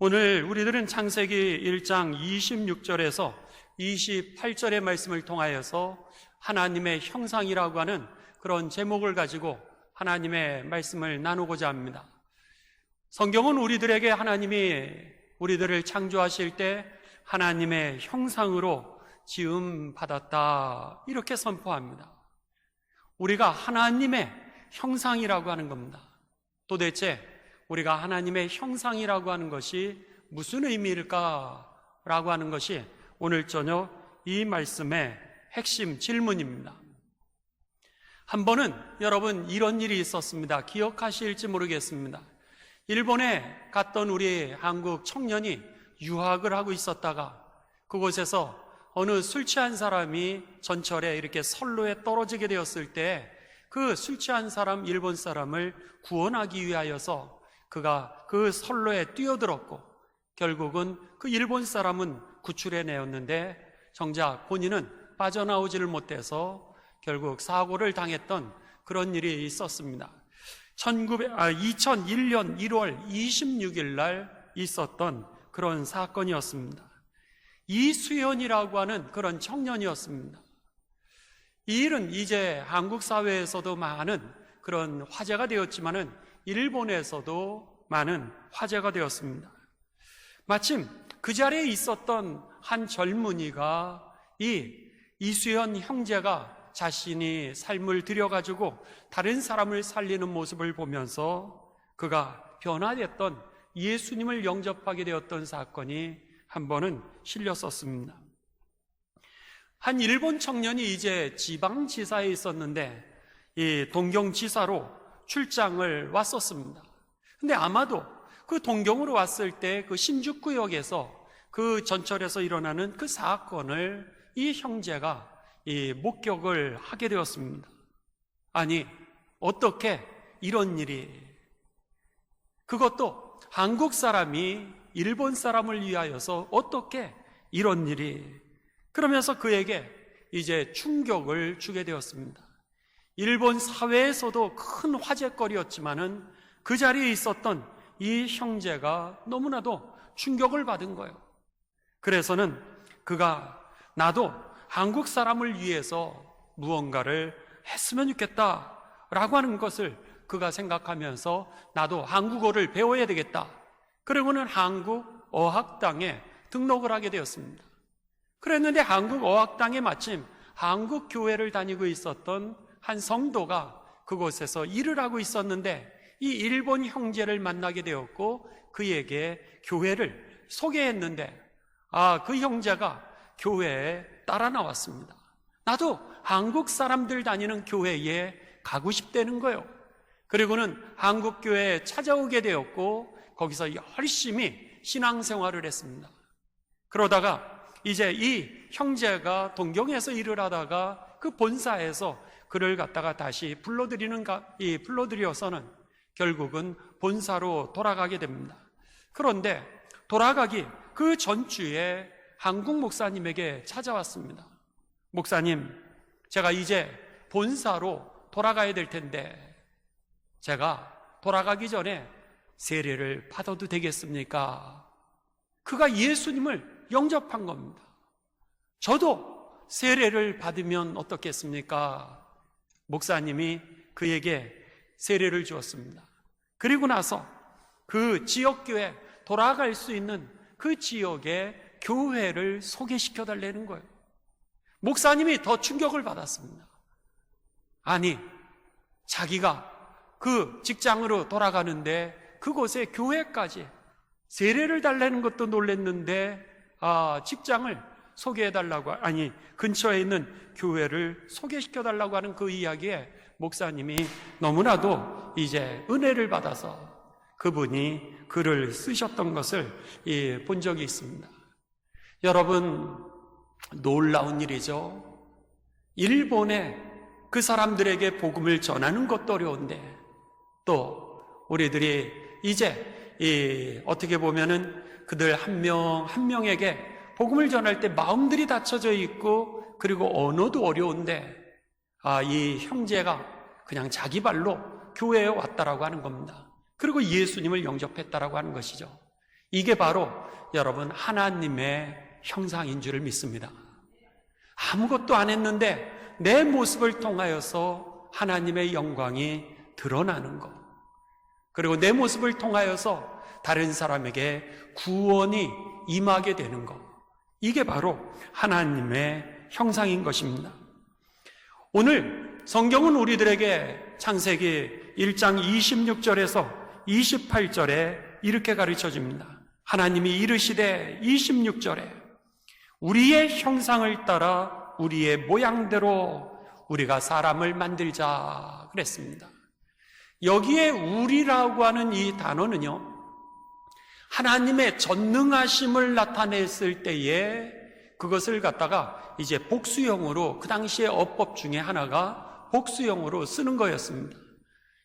오늘 우리들은 창세기 1장 26절에서 28절의 말씀을 통하여서 하나님의 형상이라고 하는 그런 제목을 가지고 하나님의 말씀을 나누고자 합니다. 성경은 우리들에게 하나님이 우리들을 창조하실 때 하나님의 형상으로 지음 받았다. 이렇게 선포합니다. 우리가 하나님의 형상이라고 하는 겁니다. 도대체 우리가 하나님의 형상이라고 하는 것이 무슨 의미일까라고 하는 것이 오늘 저녁 이 말씀의 핵심 질문입니다. 한 번은 여러분 이런 일이 있었습니다. 기억하실지 모르겠습니다. 일본에 갔던 우리 한국 청년이 유학을 하고 있었다가 그곳에서 어느 술 취한 사람이 전철에 이렇게 선로에 떨어지게 되었을 때 그 술 취한 사람, 일본 사람을 구원하기 위하여서 그가 그 선로에 뛰어들었고 결국은 그 일본 사람은 구출해 내었는데 정작 본인은 빠져나오지를 못해서 결국 사고를 당했던 그런 일이 있었습니다. 1900, 아, 2001년 1월 26일 날 있었던 그런 사건이었습니다. 이수연이라고 하는 그런 청년이었습니다. 이 일은 이제 한국 사회에서도 많은 그런 화제가 되었지만은 일본에서도 많은 화제가 되었습니다. 마침 그 자리에 있었던 한 젊은이가 이 이수연 형제가 자신이 삶을 들여가지고 다른 사람을 살리는 모습을 보면서 그가 변화됐던 예수님을 영접하게 되었던 사건이 한 번은 실렸었습니다. 한 일본 청년이 이제 지방지사에 있었는데 이 동경지사로 출장을 왔었습니다. 근데 아마도 그 동경으로 왔을 때 그 신주구역에서 그 전철에서 일어나는 그 사건을 이 형제가 이 목격을 하게 되었습니다. 아니, 어떻게 이런 일이 그것도 한국 사람이 일본 사람을 위하여서 어떻게 이런 일이 그러면서 그에게 이제 충격을 주게 되었습니다. 일본 사회에서도 큰 화제거리였지만은 그 자리에 있었던 이 형제가 너무나도 충격을 받은 거예요. 그래서는 그가 나도 한국 사람을 위해서 무언가를 했으면 좋겠다 라고 하는 것을 그가 생각하면서 나도 한국어를 배워야 되겠다. 그리고는 한국 어학당에 등록을 하게 되었습니다. 그랬는데 한국 어학당에 마침 한국 교회를 다니고 있었던 한 성도가 그곳에서 일을 하고 있었는데 이 일본 형제를 만나게 되었고 그에게 교회를 소개했는데 아, 그 형제가 교회에 따라 나왔습니다. 나도 한국 사람들 다니는 교회에 가고 싶다는 거예요. 그리고는 한국 교회에 찾아오게 되었고 거기서 열심히 신앙생활을 했습니다. 그러다가 이제 이 형제가 동경에서 일을 하다가 그 본사에서 그를 갖다가 다시 불러들이는 이 불러들여서는 결국은 본사로 돌아가게 됩니다. 그런데 돌아가기 그 전주에 한국 목사님에게 찾아왔습니다. 목사님, 제가 이제 본사로 돌아가야 될 텐데 제가 돌아가기 전에 세례를 받아도 되겠습니까? 그가 예수님을 영접한 겁니다. 저도 세례를 받으면 어떻겠습니까? 목사님이 그에게 세례를 주었습니다. 그리고 나서 그 지역교회 돌아갈 수 있는 그 지역에 교회를 소개시켜 달라는 거예요. 목사님이 더 충격을 받았습니다. 아니, 자기가 그 직장으로 돌아가는데 그곳에 교회까지 세례를 달라는 것도 놀랬는데 아, 직장을 소개해 달라고 아니 근처에 있는 교회를 소개시켜 달라고 하는 그 이야기에 목사님이 너무나도 이제 은혜를 받아서 그분이 글을 쓰셨던 것을 예, 본 적이 있습니다. 여러분 놀라운 일이죠. 일본에 그 사람들에게 복음을 전하는 것도 어려운데 또 우리들이 이제 이 어떻게 보면은 그들 한 명 한 명에게 복음을 전할 때 마음들이 닫혀져 있고 그리고 언어도 어려운데 아 이 형제가 그냥 자기 발로 교회에 왔다라고 하는 겁니다. 그리고 예수님을 영접했다라고 하는 것이죠. 이게 바로 여러분 하나님의 형상인 줄을 믿습니다. 아무것도 안 했는데 내 모습을 통하여서 하나님의 영광이 드러나는 것. 그리고 내 모습을 통하여서 다른 사람에게 구원이 임하게 되는 것. 이게 바로 하나님의 형상인 것입니다. 오늘 성경은 우리들에게 창세기 1장 26절에서 28절에 이렇게 가르쳐 줍니다. 하나님이 이르시되 26절에 우리의 형상을 따라 우리의 모양대로 우리가 사람을 만들자 그랬습니다. 여기에 우리라고 하는 이 단어는요, 하나님의 전능하심을 나타냈을 때에 그것을 갖다가 이제 복수형으로 그 당시의 어법 중에 하나가 복수형으로 쓰는 거였습니다.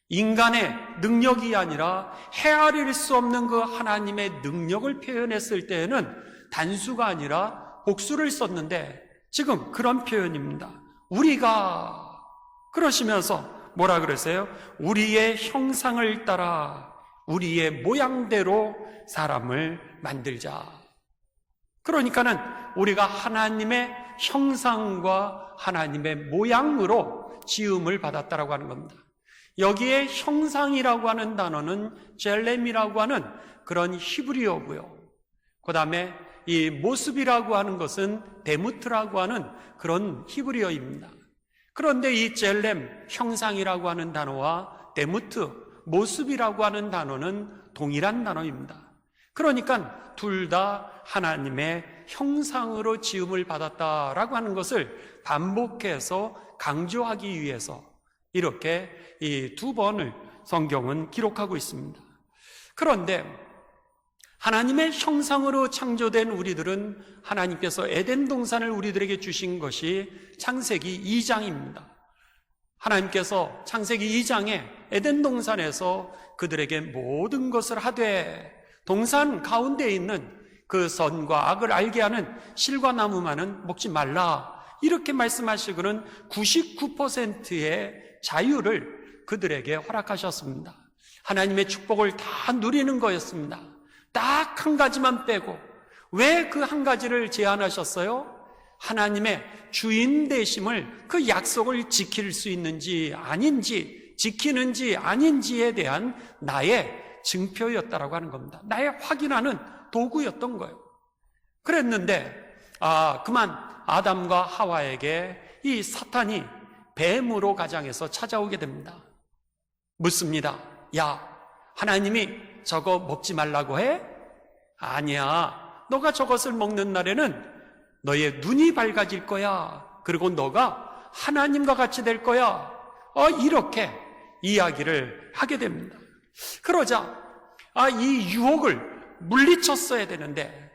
인간의 능력이 아니라 헤아릴 수 없는 그 하나님의 능력을 표현했을 때에는 단수가 아니라 복수를 썼는데 지금 그런 표현입니다. 우리가 그러시면서 뭐라 그러세요? 우리의 형상을 따라 우리의 모양대로 사람을 만들자. 그러니까는 우리가 하나님의 형상과 하나님의 모양으로 지음을 받았다라고 하는 겁니다. 여기에 형상이라고 하는 단어는 젤렘이라고 하는 그런 히브리어고요. 그 다음에 이 모습이라고 하는 것은 데무트라고 하는 그런 히브리어입니다. 그런데 이 젤렘 형상이라고 하는 단어와 데무트 모습이라고 하는 단어는 동일한 단어입니다. 그러니까 둘 다 하나님의 형상으로 지음을 받았다라고 하는 것을 반복해서 강조하기 위해서 이렇게 이 두 번을 성경은 기록하고 있습니다. 그런데 하나님의 형상으로 창조된 우리들은 하나님께서 에덴 동산을 우리들에게 주신 것이 창세기 2장입니다. 하나님께서 창세기 2장에 에덴 동산에서 그들에게 모든 것을 하되 동산 가운데 있는 그 선과 악을 알게 하는 실과 나무만은 먹지 말라. 이렇게 말씀하시고는 99%의 자유를 그들에게 허락하셨습니다. 하나님의 축복을 다 누리는 거였습니다. 딱 한 가지만 빼고 왜 그 한 가지를 제안하셨어요? 하나님의 주인 되심을 그 약속을 지킬 수 있는지 아닌지 지키는지 아닌지에 대한 나의 증표였다라고 하는 겁니다. 나의 확인하는 도구였던 거예요. 그랬는데 아 그만 아담과 하와에게 이 사탄이 뱀으로 가장해서 찾아오게 됩니다. 묻습니다. 야 하나님이 저거 먹지 말라고 해? 아니야. 너가 저것을 먹는 날에는 너의 눈이 밝아질 거야. 그리고 너가 하나님과 같이 될 거야. 어, 이렇게 이야기를 하게 됩니다. 그러자, 아, 이 유혹을 물리쳤어야 되는데,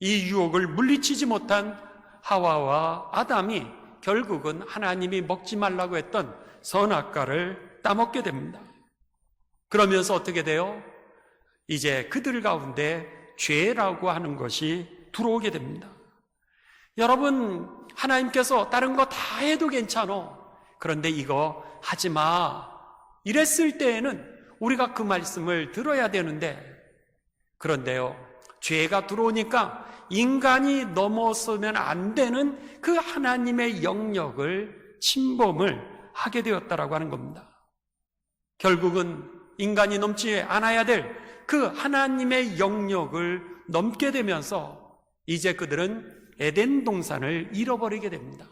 이 유혹을 물리치지 못한 하와와 아담이 결국은 하나님이 먹지 말라고 했던 선악과를 따먹게 됩니다. 그러면서 어떻게 돼요? 이제 그들 가운데 죄라고 하는 것이 들어오게 됩니다. 여러분, 하나님께서 다른 거 다 해도 괜찮어. 그런데 이거 하지 마. 이랬을 때에는 우리가 그 말씀을 들어야 되는데, 그런데요, 죄가 들어오니까 인간이 넘어서면 안 되는 그 하나님의 영역을 침범을 하게 되었다라고 하는 겁니다. 결국은 인간이 넘지 않아야 될 그 하나님의 영역을 넘게 되면서 이제 그들은 에덴 동산을 잃어버리게 됩니다.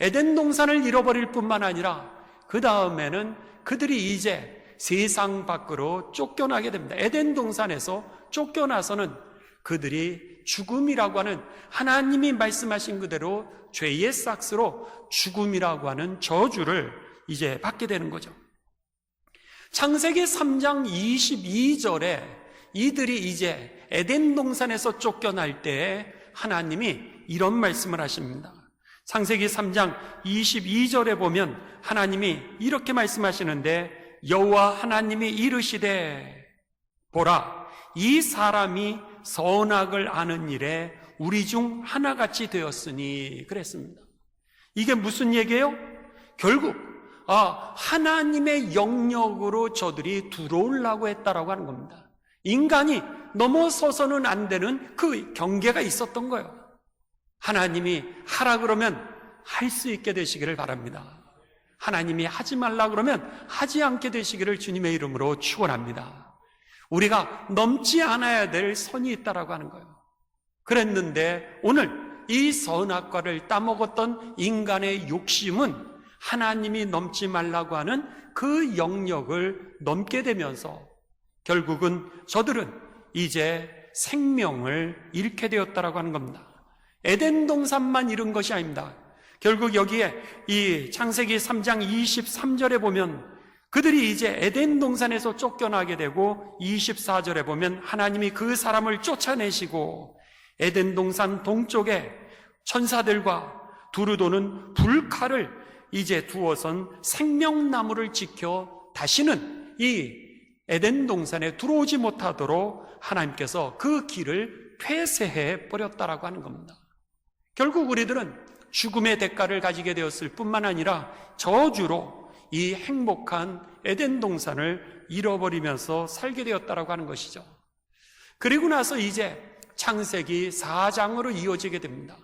에덴 동산을 잃어버릴 뿐만 아니라 그 다음에는 그들이 이제 세상 밖으로 쫓겨나게 됩니다. 에덴 동산에서 쫓겨나서는 그들이 죽음이라고 하는 하나님이 말씀하신 그대로 죄의 싹스로 죽음이라고 하는 저주를 이제 받게 되는 거죠. 창세기 3장 22절에 이들이 이제 에덴 동산에서 쫓겨날 때 하나님이 이런 말씀을 하십니다. 창세기 3장 22절에 보면 하나님이 이렇게 말씀하시는데 여호와 하나님이 이르시되 보라 이 사람이 선악을 아는 일에 우리 중 하나같이 되었으니 그랬습니다. 이게 무슨 얘기예요? 결국 아, 하나님의 영역으로 저들이 들어오려고 했다라고 하는 겁니다. 인간이 넘어서서는 안 되는 그 경계가 있었던 거예요. 하나님이 하라 그러면 할 수 있게 되시기를 바랍니다. 하나님이 하지 말라 그러면 하지 않게 되시기를 주님의 이름으로 축원합니다. 우리가 넘지 않아야 될 선이 있다라고 하는 거예요. 그랬는데 오늘 이 선악과를 따먹었던 인간의 욕심은 하나님이 넘지 말라고 하는 그 영역을 넘게 되면서 결국은 저들은 이제 생명을 잃게 되었다라고 하는 겁니다. 에덴 동산만 잃은 것이 아닙니다. 결국 여기에 이 창세기 3장 23절에 보면 그들이 이제 에덴 동산에서 쫓겨나게 되고 24절에 보면 하나님이 그 사람을 쫓아내시고 에덴 동산 동쪽에 천사들과 두루도는 불칼을 이제 두어선 생명나무를 지켜 다시는 이 에덴 동산에 들어오지 못하도록 하나님께서 그 길을 폐쇄해 버렸다라고 하는 겁니다. 결국 우리들은 죽음의 대가를 가지게 되었을 뿐만 아니라 저주로 이 행복한 에덴 동산을 잃어버리면서 살게 되었다라고 하는 것이죠. 그리고 나서 이제 창세기 4장으로 이어지게 됩니다.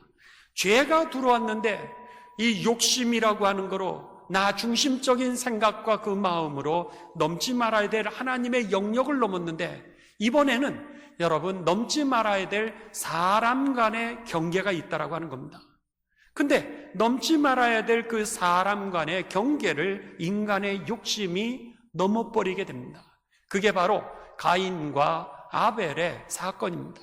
죄가 들어왔는데 이 욕심이라고 하는 거로 나 중심적인 생각과 그 마음으로 넘지 말아야 될 하나님의 영역을 넘었는데 이번에는 여러분 넘지 말아야 될 사람 간의 경계가 있다라고 하는 겁니다. 근데 넘지 말아야 될 그 사람 간의 경계를 인간의 욕심이 넘어버리게 됩니다. 그게 바로 가인과 아벨의 사건입니다.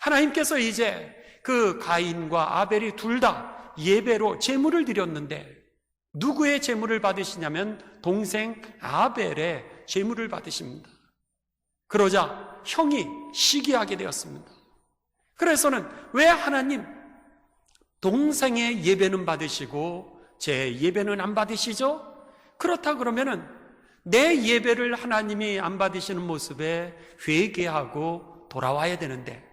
하나님께서 이제 그 가인과 아벨이 둘 다 예배로 제물을 드렸는데 누구의 제물을 받으시냐면 동생 아벨의 제물을 받으십니다. 그러자 형이 시기하게 되었습니다. 그래서는 왜 하나님 동생의 예배는 받으시고 제 예배는 안 받으시죠? 그렇다 그러면은 내 예배를 하나님이 안 받으시는 모습에 회개하고 돌아와야 되는데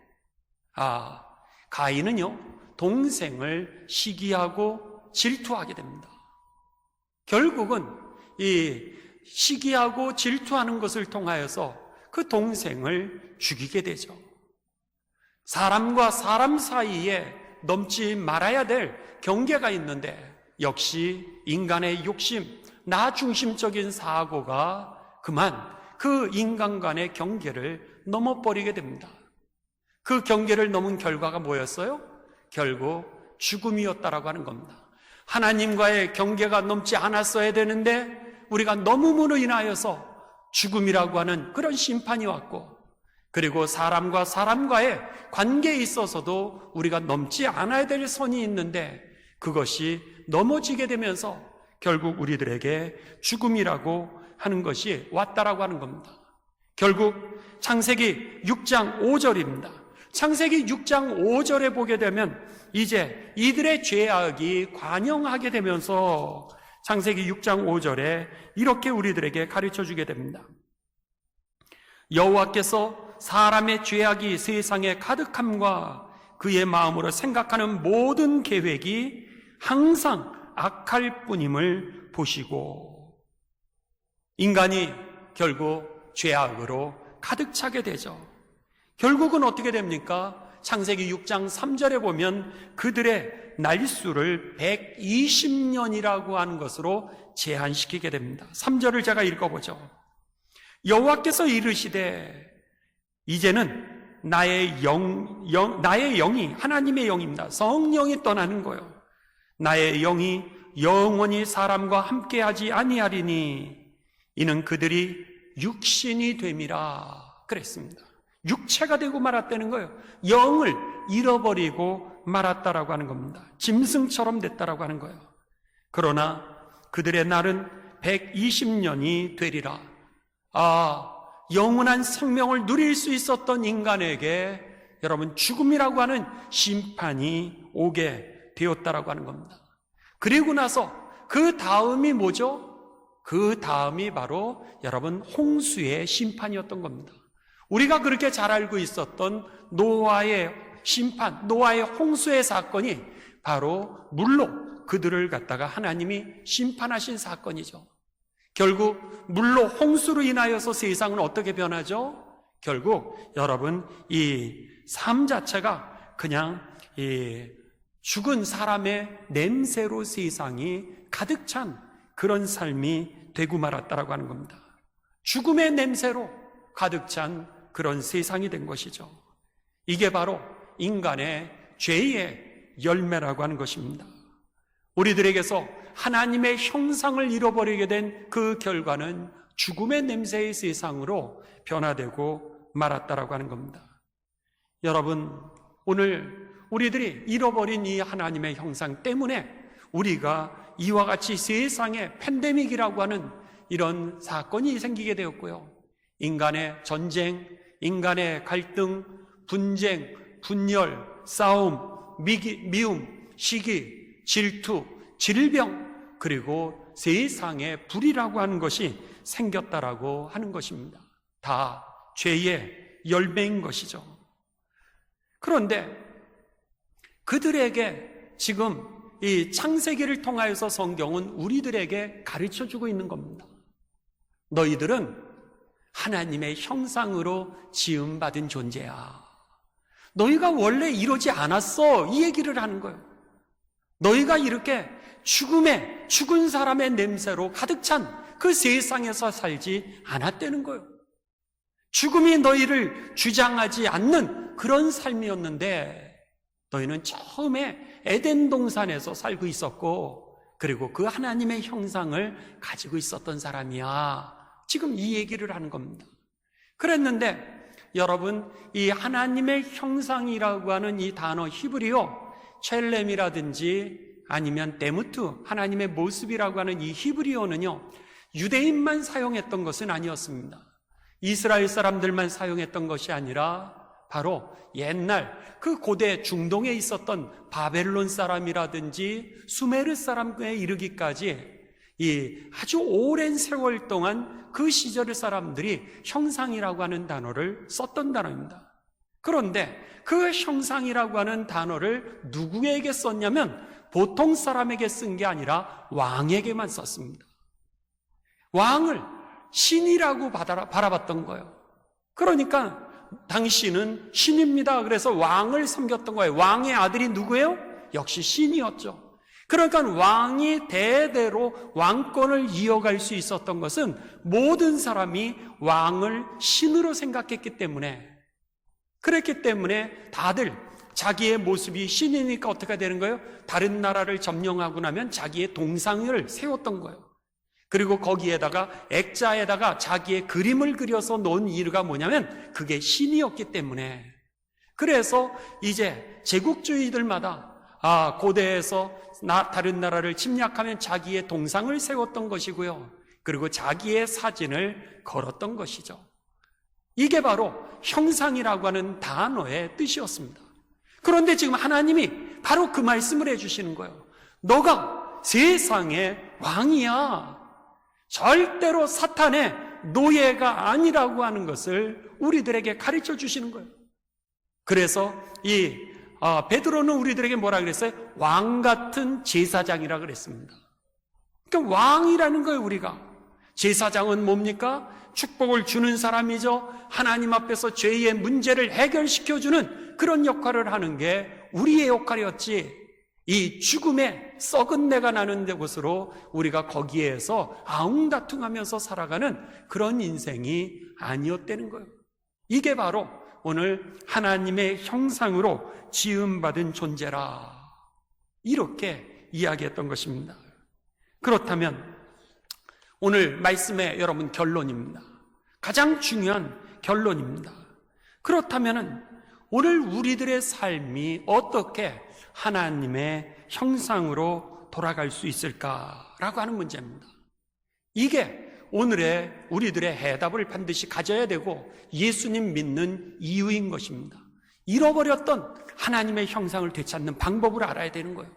아 가인은요 동생을 시기하고 질투하게 됩니다. 결국은 이 시기하고 질투하는 것을 통하여서 그 동생을 죽이게 되죠. 사람과 사람 사이에 넘지 말아야 될 경계가 있는데 역시 인간의 욕심, 나 중심적인 사고가 그만 그 인간 간의 경계를 넘어버리게 됩니다. 그 경계를 넘은 결과가 뭐였어요? 결국 죽음이었다라고 하는 겁니다. 하나님과의 경계가 넘지 않았어야 되는데 우리가 넘음으로 인하여서 죽음이라고 하는 그런 심판이 왔고 그리고 사람과 사람과의 관계에 있어서도 우리가 넘지 않아야 될 선이 있는데 그것이 넘어지게 되면서 결국 우리들에게 죽음이라고 하는 것이 왔다라고 하는 겁니다. 결국 창세기 6장 5절입니다. 창세기 6장 5절에 보게 되면 이제 이들의 죄악이 관영하게 되면서 창세기 6장 5절에 이렇게 우리들에게 가르쳐 주게 됩니다. 여호와께서 사람의 죄악이 세상에 가득함과 그의 마음으로 생각하는 모든 계획이 항상 악할 뿐임을 보시고 인간이 결국 죄악으로 가득 차게 되죠. 결국은 어떻게 됩니까? 창세기 6장 3절에 보면 그들의 날수를 120년이라고 하는 것으로 제한시키게 됩니다. 3절을 제가 읽어보죠. 여호와께서 이르시되 이제는 나의 영, 영, 나의 영이 하나님의 영입니다. 성령이 떠나는 거예요. 나의 영이 영원히 사람과 함께하지 아니하리니 이는 그들이 육신이 됨이라 그랬습니다. 육체가 되고 말았다는 거예요. 영을 잃어버리고 말았다라고 하는 겁니다. 짐승처럼 됐다라고 하는 거예요. 그러나 그들의 날은 120년이 되리라. 아, 영원한 생명을 누릴 수 있었던 인간에게 여러분 죽음이라고 하는 심판이 오게 되었다라고 하는 겁니다. 그리고 나서 그 다음이 뭐죠? 그 다음이 바로 여러분 홍수의 심판이었던 겁니다. 우리가 그렇게 잘 알고 있었던 노아의 심판, 노아의 홍수의 사건이 바로 물로 그들을 갖다가 하나님이 심판하신 사건이죠. 결국 물로 홍수로 인하여서 세상은 어떻게 변하죠? 결국 여러분 이 삶 자체가 그냥 이 죽은 사람의 냄새로 세상이 가득 찬 그런 삶이 되고 말았다라고 하는 겁니다. 죽음의 냄새로 가득 찬 그런 세상이 된 것이죠. 이게 바로 인간의 죄의 열매라고 하는 것입니다. 우리들에게서 하나님의 형상을 잃어버리게 된 그 결과는 죽음의 냄새의 세상으로 변화되고 말았다라고 하는 겁니다. 여러분, 오늘 우리들이 잃어버린 이 하나님의 형상 때문에 우리가 이와 같이 세상에 팬데믹이라고 하는 이런 사건이 생기게 되었고요. 인간의 전쟁, 인간의 갈등, 분쟁, 분열, 싸움, 미기, 미움, 시기, 질투, 질병, 그리고 세상에 불이라고 하는 것이 생겼다라고 하는 것입니다. 다 죄의 열매인 것이죠. 그런데 그들에게 지금 이 창세기를 통하여서 성경은 우리들에게 가르쳐 주고 있는 겁니다. 너희들은 하나님의 형상으로 지음받은 존재야. 너희가 원래 이러지 않았어. 이 얘기를 하는 거예요. 너희가 이렇게 죽음의, 죽은 사람의 냄새로 가득 찬 그 세상에서 살지 않았다는 거예요. 죽음이 너희를 주장하지 않는 그런 삶이었는데 너희는 처음에 에덴 동산에서 살고 있었고 그리고 그 하나님의 형상을 가지고 있었던 사람이야. 지금 이 얘기를 하는 겁니다. 그랬는데 여러분 이 하나님의 형상이라고 하는 이 단어 히브리어 첼렘이라든지 아니면 데무트 하나님의 모습이라고 하는 이 히브리어는요 유대인만 사용했던 것은 아니었습니다. 이스라엘 사람들만 사용했던 것이 아니라 바로 옛날 그 고대 중동에 있었던 바벨론 사람이라든지 수메르 사람에 이르기까지 이 아주 오랜 세월 동안 그 시절의 사람들이 형상이라고 하는 단어를 썼던 단어입니다. 그런데 그 형상이라고 하는 단어를 누구에게 썼냐면 보통 사람에게 쓴 게 아니라 왕에게만 썼습니다. 왕을 신이라고 바라봤던 거예요. 그러니까 당신은 신입니다. 그래서 왕을 섬겼던 거예요. 왕의 아들이 누구예요? 역시 신이었죠. 그러니까 왕이 대대로 왕권을 이어갈 수 있었던 것은 모든 사람이 왕을 신으로 생각했기 때문에 그랬기 때문에 다들 자기의 모습이 신이니까 어떻게 되는 거예요? 다른 나라를 점령하고 나면 자기의 동상을 세웠던 거예요. 그리고 거기에다가 액자에다가 자기의 그림을 그려서 놓은 이유가 뭐냐면 그게 신이었기 때문에 그래서 이제 제국주의들마다 아 고대에서 나, 다른 나라를 침략하면 자기의 동상을 세웠던 것이고요. 그리고 자기의 사진을 걸었던 것이죠. 이게 바로 형상이라고 하는 단어의 뜻이었습니다. 그런데 지금 하나님이 바로 그 말씀을 해주시는 거예요. 너가 세상의 왕이야. 절대로 사탄의 노예가 아니라고 하는 것을 우리들에게 가르쳐 주시는 거예요. 그래서 이 아, 베드로는 우리들에게 뭐라 그랬어요? 왕 같은 제사장이라 그랬습니다. 그러니까 왕이라는 거예요, 우리가. 제사장은 뭡니까? 축복을 주는 사람이죠. 하나님 앞에서 죄의 문제를 해결시켜 주는 그런 역할을 하는 게 우리의 역할이었지. 이 죽음의 썩은 내가 나는 곳으로 우리가 거기에서 아웅다퉁하면서 살아가는 그런 인생이 아니었다는 거예요. 이게 바로 오늘 하나님의 형상으로 지음받은 존재라. 이렇게 이야기했던 것입니다. 그렇다면 오늘 말씀의 여러분 결론입니다. 가장 중요한 결론입니다. 그렇다면 오늘 우리들의 삶이 어떻게 하나님의 형상으로 돌아갈 수 있을까라고 하는 문제입니다. 이게 오늘의 우리들의 해답을 반드시 가져야 되고 예수님 믿는 이유인 것입니다. 잃어버렸던 하나님의 형상을 되찾는 방법을 알아야 되는 거예요.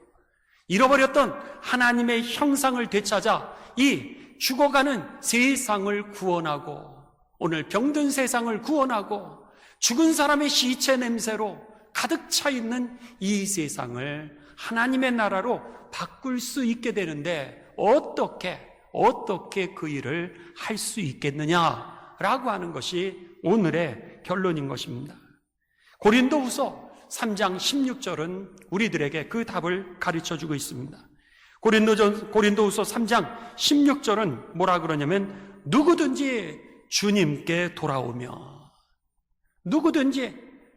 잃어버렸던 하나님의 형상을 되찾아 이 죽어가는 세상을 구원하고 오늘 병든 세상을 구원하고 죽은 사람의 시체 냄새로 가득 차 있는 이 세상을 하나님의 나라로 바꿀 수 있게 되는데 어떻게 어떻게 그 일을 할 수 있겠느냐라고 하는 것이 오늘의 결론인 것입니다. 고린도 후서 3장 16절은 우리들에게 그 답을 가르쳐 주고 있습니다. 고린도전, 고린도후서 3장 16절은 뭐라 그러냐면 누구든지 주님께 돌아오며 누구든지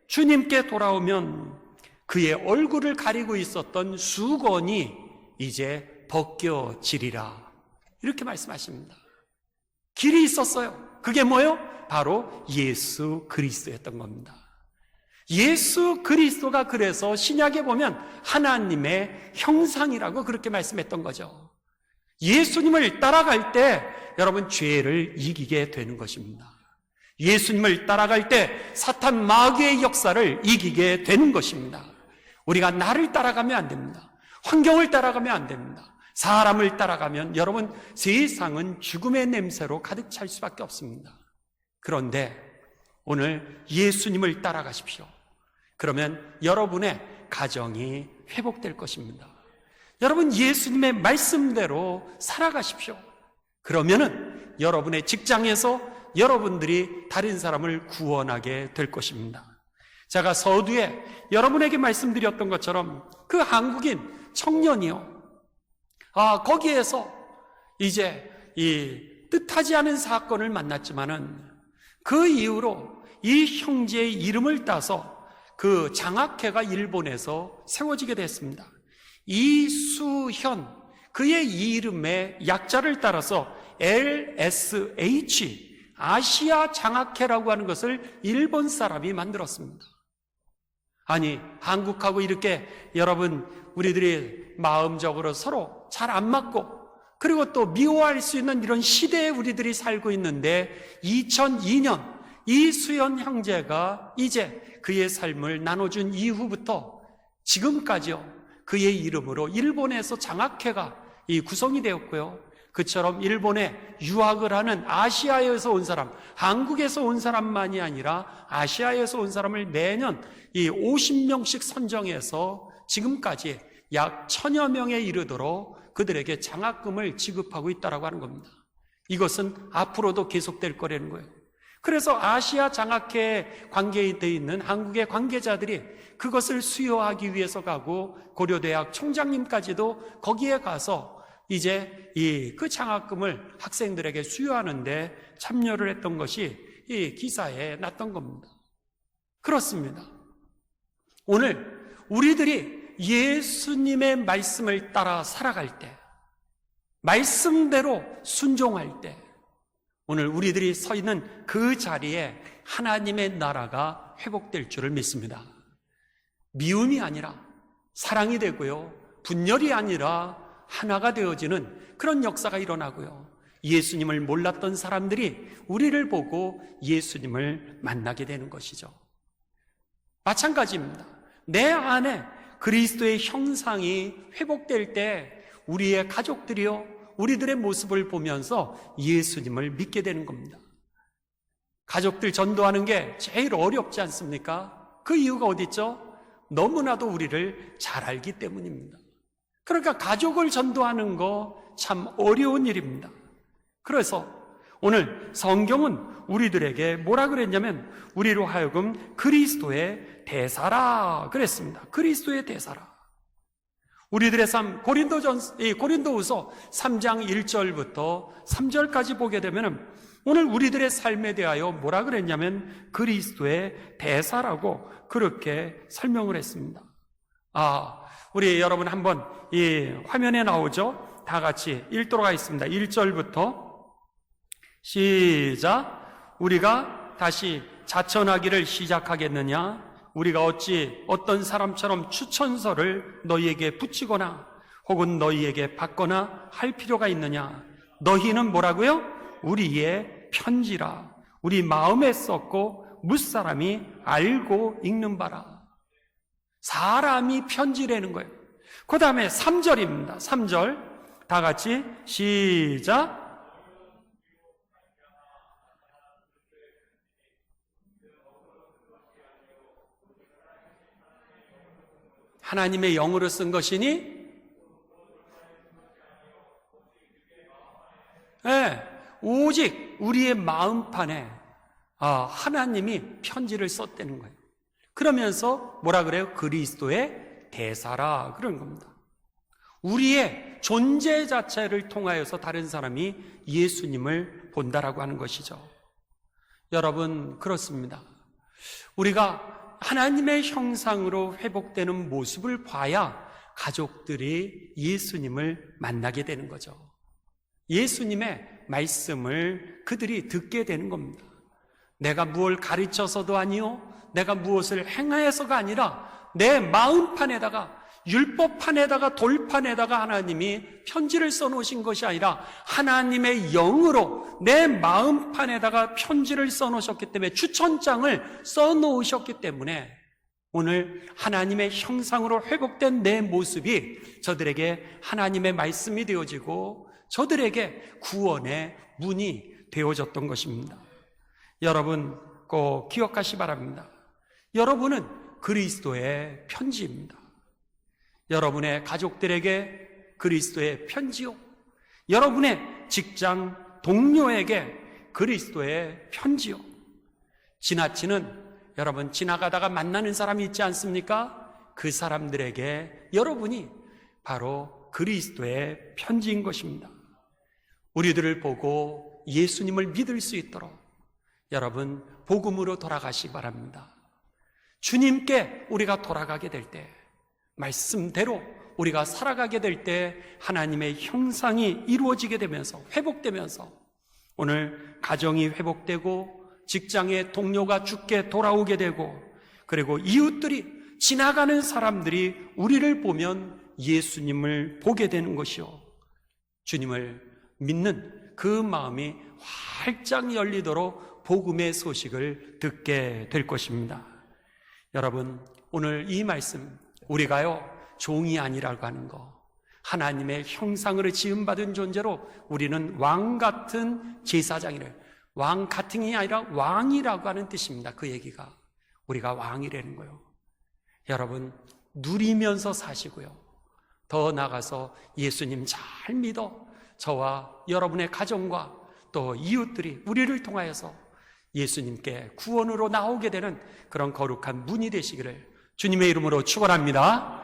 주님께 돌아오면 그의 얼굴을 가리고 있었던 수건이 이제 벗겨지리라. 이렇게 말씀하십니다. 길이 있었어요. 그게 뭐요? 바로 예수 그리스도였던 겁니다. 예수 그리스도가 그래서 신약에 보면 하나님의 형상이라고 그렇게 말씀했던 거죠. 예수님을 따라갈 때 여러분 죄를 이기게 되는 것입니다. 예수님을 따라갈 때 사탄 마귀의 역사를 이기게 되는 것입니다. 우리가 나를 따라가면 안 됩니다. 환경을 따라가면 안 됩니다. 사람을 따라가면 여러분 세상은 죽음의 냄새로 가득 찰 수밖에 없습니다. 그런데 오늘 예수님을 따라가십시오. 그러면 여러분의 가정이 회복될 것입니다. 여러분 예수님의 말씀대로 살아가십시오. 그러면은 여러분의 직장에서 여러분들이 다른 사람을 구원하게 될 것입니다. 제가 서두에 여러분에게 말씀드렸던 것처럼 그 한국인 청년이요. 아, 거기에서 이제 이 뜻하지 않은 사건을 만났지만은 그 이후로 이 형제의 이름을 따서 그 장학회가 일본에서 세워지게 됐습니다. 이수현, 그의 이름의 약자를 따라서 LSH, 아시아 장학회라고 하는 것을 일본 사람이 만들었습니다. 아니, 한국하고 이렇게 여러분, 우리들이 마음적으로 서로 잘 안 맞고, 그리고 또 미워할 수 있는 이런 시대에 우리들이 살고 있는데, 2002년 이수연 형제가 이제 그의 삶을 나눠준 이후부터 지금까지요, 그의 이름으로 일본에서 장학회가 이 구성이 되었고요. 그처럼 일본에 유학을 하는 아시아에서 온 사람, 한국에서 온 사람만이 아니라 아시아에서 온 사람을 매년 이 50명씩 선정해서 지금까지 약 천여 명에 이르도록 그들에게 장학금을 지급하고 있다라고 하는 겁니다. 이것은 앞으로도 계속될 거라는 거예요. 그래서 아시아 장학회 관계에 돼 있는 한국의 관계자들이 그것을 수여하기 위해서 가고 고려대학 총장님까지도 거기에 가서 이제 이 그 장학금을 학생들에게 수여하는데 참여를 했던 것이 이 기사에 났던 겁니다. 그렇습니다. 오늘 우리들이 예수님의 말씀을 따라 살아갈 때, 말씀대로 순종할 때, 오늘 우리들이 서 있는 그 자리에 하나님의 나라가 회복될 줄을 믿습니다. 미움이 아니라 사랑이 되고요. 분열이 아니라 하나가 되어지는 그런 역사가 일어나고요. 예수님을 몰랐던 사람들이 우리를 보고 예수님을 만나게 되는 것이죠. 마찬가지입니다. 내 안에 그리스도의 형상이 회복될 때 우리의 가족들이요, 우리들의 모습을 보면서 예수님을 믿게 되는 겁니다. 가족들 전도하는 게 제일 어렵지 않습니까? 그 이유가 어디 있죠? 너무나도 우리를 잘 알기 때문입니다. 그러니까 가족을 전도하는 거 참 어려운 일입니다. 그래서 오늘 성경은 우리들에게 뭐라 그랬냐면 우리로 하여금 그리스도의 대사라 그랬습니다. 그리스도의 대사라. 우리들의 삶 고린도전 이 고린도후서 3장 1절부터 3절까지 보게 되면은 오늘 우리들의 삶에 대하여 뭐라 그랬냐면 그리스도의 대사라고 그렇게 설명을 했습니다. 아, 우리 여러분 한번 이 화면에 나오죠? 다 같이 읽도록 하겠습니다. 1절부터 시작. 우리가 다시 자천하기를 시작하겠느냐? 우리가 어찌 어떤 사람처럼 추천서를 너희에게 붙이거나 혹은 너희에게 받거나 할 필요가 있느냐? 너희는 뭐라고요? 우리의 편지라. 우리 마음에 썼고 무사람이 알고 읽는 바라. 사람이 편지라는 거예요. 그 다음에 3절입니다. 3절. 다 같이 시작. 하나님의 영으로 쓴 것이니 네, 오직 우리의 마음판에 아, 하나님이 편지를 썼다는 거예요. 그러면서 뭐라 그래요? 그리스도의 대사라 그런 겁니다. 우리의 존재 자체를 통하여서 다른 사람이 예수님을 본다라고 하는 것이죠. 여러분, 그렇습니다. 우리가 하나님의 형상으로 회복되는 모습을 봐야 가족들이 예수님을 만나게 되는 거죠. 예수님의 말씀을 그들이 듣게 되는 겁니다. 내가 무엇을 가르쳐서도 아니요, 내가 무엇을 행하여서가 아니라 내 마음판에다가 율법판에다가 돌판에다가 하나님이 편지를 써놓으신 것이 아니라 하나님의 영으로 내 마음판에다가 편지를 써놓으셨기 때문에 추천장을 써놓으셨기 때문에 오늘 하나님의 형상으로 회복된 내 모습이 저들에게 하나님의 말씀이 되어지고 저들에게 구원의 문이 되어졌던 것입니다. 여러분 꼭 기억하시 바랍니다. 여러분은 그리스도의 편지입니다. 여러분의 가족들에게 그리스도의 편지요. 여러분의 직장 동료에게 그리스도의 편지요. 지나치는 여러분 지나가다가 만나는 사람이 있지 않습니까? 그 사람들에게 여러분이 바로 그리스도의 편지인 것입니다. 우리들을 보고 예수님을 믿을 수 있도록 여러분 복음으로 돌아가시 바랍니다. 주님께 우리가 돌아가게 될 때, 말씀대로 우리가 살아가게 될 때 하나님의 형상이 이루어지게 되면서 회복되면서 오늘 가정이 회복되고 직장의 동료가 죽게 돌아오게 되고 그리고 이웃들이 지나가는 사람들이 우리를 보면 예수님을 보게 되는 것이요. 주님을 믿는 그 마음이 활짝 열리도록 복음의 소식을 듣게 될 것입니다. 여러분, 오늘 이 말씀, 우리가요, 종이 아니라고 하는 거, 하나님의 형상으로 지음받은 존재로 우리는 왕 같은 제사장이를, 왕 같은이 아니라 왕이라고 하는 뜻입니다. 그 얘기가. 우리가 왕이라는 거요. 여러분, 누리면서 사시고요. 더 나가서 예수님 잘 믿어 저와 여러분의 가정과 또 이웃들이 우리를 통하여서 예수님께 구원으로 나오게 되는 그런 거룩한 문이 되시기를 주님의 이름으로 축원합니다.